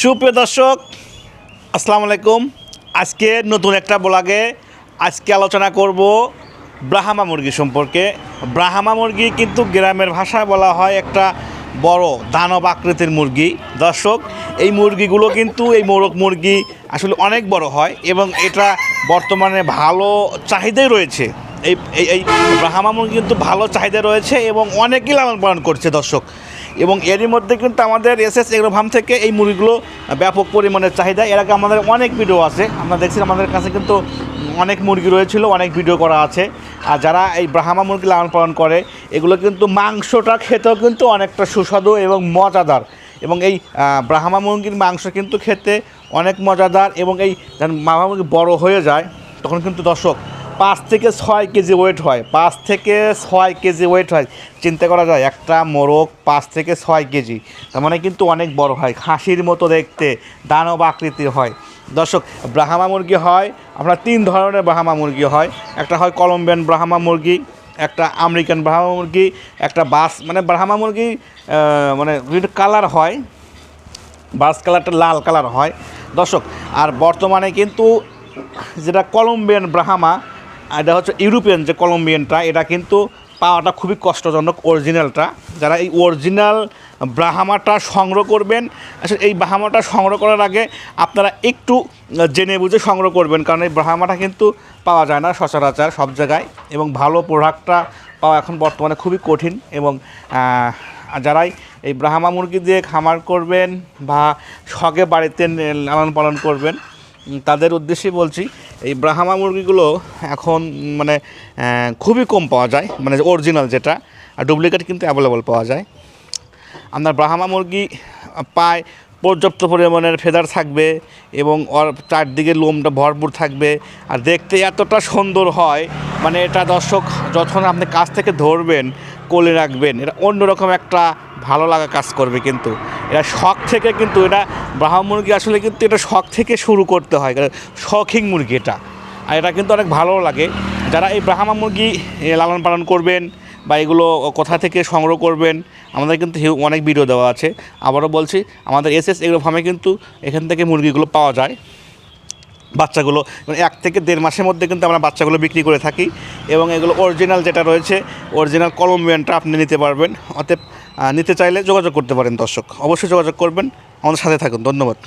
সুপ্রিয় দর্শক, আসসালামু আলাইকুম। আজকে নতুন একটা ব্লগে আজকে আলোচনা করব ব্রাহ্মা মুরগি সম্পর্কে। ব্রাহ্মা মুরগি কিন্তু গ্রামের ভাষায় বলা হয় একটা বড় দানব আকৃতির মুরগি। দর্শক, এই মুরগিগুলো কিন্তু এই মোরগ মুরগি আসলে অনেক বড় হয় এবং এটা বর্তমানে ভালো চাহিদাই রয়েছে। এই এই ব্রাহ্মা মুরগি কিন্তু ভালো চাহিদা রয়েছে এবং অনেকেই লালন পালন করছে দর্শক। এবং এরই মধ্যে কিন্তু আমাদের এস এস এগ্রো ফার্ম থেকে এই মুরগিগুলো ব্যাপক পরিমাণে চাহিদা। এর আগে আমাদের অনেক ভিডিও আছে, আমরা দেখছি আমাদের কাছে কিন্তু অনেক মুরগি রয়েছিল, অনেক ভিডিও করা আছে। আর যারা এই ব্রাহ্মা মুরগি লালন পালন করে, এগুলো কিন্তু মাংসটা খেতেও কিন্তু অনেকটা সুস্বাদু এবং মজাদার। এবং এই ব্রাহ্মা মুরগির মাংস কিন্তু খেতে অনেক মজাদার এবং এই ব্রাহ্মা মুরগি বড় হয়ে যায়, তখন কিন্তু দর্শক পাঁচ থেকে ছয় কেজি ওয়েট হয়, পাঁচ থেকে ছয় কেজি ওয়েট হয়। চিন্তা করা যায়, একটা মোরগ পাঁচ থেকে ছয় কেজি, তার মানে কিন্তু অনেক বড় হয়, খাসির মতো দেখতে, দানব আকৃতির হয়। দর্শক, ব্রাহ্মা মুরগি হয়, আমরা তিন ধরনের ব্রাহ্মা মুরগি হয়। একটা হয় কলম্বিয়ান ব্রাহ্মা মুরগি, একটা আমেরিকান ব্রাহ্মা মুরগি, একটা বাস মানে ব্রাহ্মা মুরগি মানে কালার হয়, বাস কালারটা লাল কালার হয়। দর্শক, আর বর্তমানে কিন্তু যেটা কলম্বিয়ান ব্রাহ্মা এটা হচ্ছে ইউরোপিয়ান যে কলম্বিয়ানটা, এটা কিন্তু পাওয়াটা খুবই কষ্টজনক অরিজিনালটা। যারা এই অরিজিনাল ব্রাহ্মাটা সংগ্রহ করবেন আসলে এই ব্রাহামাটা সংগ্রহ করার আগে আপনারা একটু জেনে বুঝে সংগ্রহ করবেন, কারণ এই ব্রাহ্মাটা কিন্তু পাওয়া যায় না সচরাচর সব জায়গায় এবং ভালো প্রোডাক্টটা পাওয়া এখন বর্তমানে খুবই কঠিন এবং যারাই এই ব্রাহ্মা মুরগি দিয়ে খামার করবেন বা শখে বাড়িতে লালন পালন করবেন তাদের উদ্দেশ্যেই বলছি, এই ব্রাহ্মা মুরগিগুলো এখন মানে খুবই কম পাওয়া যায় মানে অরিজিনাল যেটা, আর ডুপ্লিকেট কিন্তু অ্যাভেলেবল পাওয়া যায়। আপনার ব্রাহ্মা মুরগি পায়, পর্যাপ্ত পরিমাণের ফেদার থাকবে এবং ওর চারদিকে লোমটা ভরপুর থাকবে। আর দেখতে এতটা সুন্দর হয় মানে এটা দর্শক যখন আপনি কাছ থেকে ধরবেন কোলে রাখবেন। এটা অন্যরকম একটা ভালো লাগা কাজ করবে কিন্তু। এটা শখ থেকে কিন্তু এটা ব্রাহ্মা মুরগি আসলে কিন্তু এটা শখ থেকে শুরু করতে হয়। কারণ শখিং মুরগি এটা। আর এটা কিন্তু অনেক ভালো লাগে। যারা এই ব্রাহ্মা মুরগি লালন পালন করবেন বা এগুলো কোথা থেকে সংগ্রহ করবেন, আমাদের কিন্তু অনেক ভিডিও দেওয়া আছে। আবারও বলছি, আমাদের এস এস এগুলো ফার্মে কিন্তু এখান থেকে মুরগিগুলো পাওয়া যায়। বাচ্চাগুলো মানে এক থেকে দেড় মাসের মধ্যে কিন্তু আমরা বাচ্চাগুলো বিক্রি করে থাকি। এবং এগুলো অরিজিনাল যেটা রয়েছে অরিজিনাল কলম্বিয়ানটা আপনি নিতে পারবেন। অতএব নিতে চাইলে যোগাযোগ করতে পারেন দর্শক। অবশ্যই যোগাযোগ করবেন। আমাদের সাথে থাকুন। ধন্যবাদ।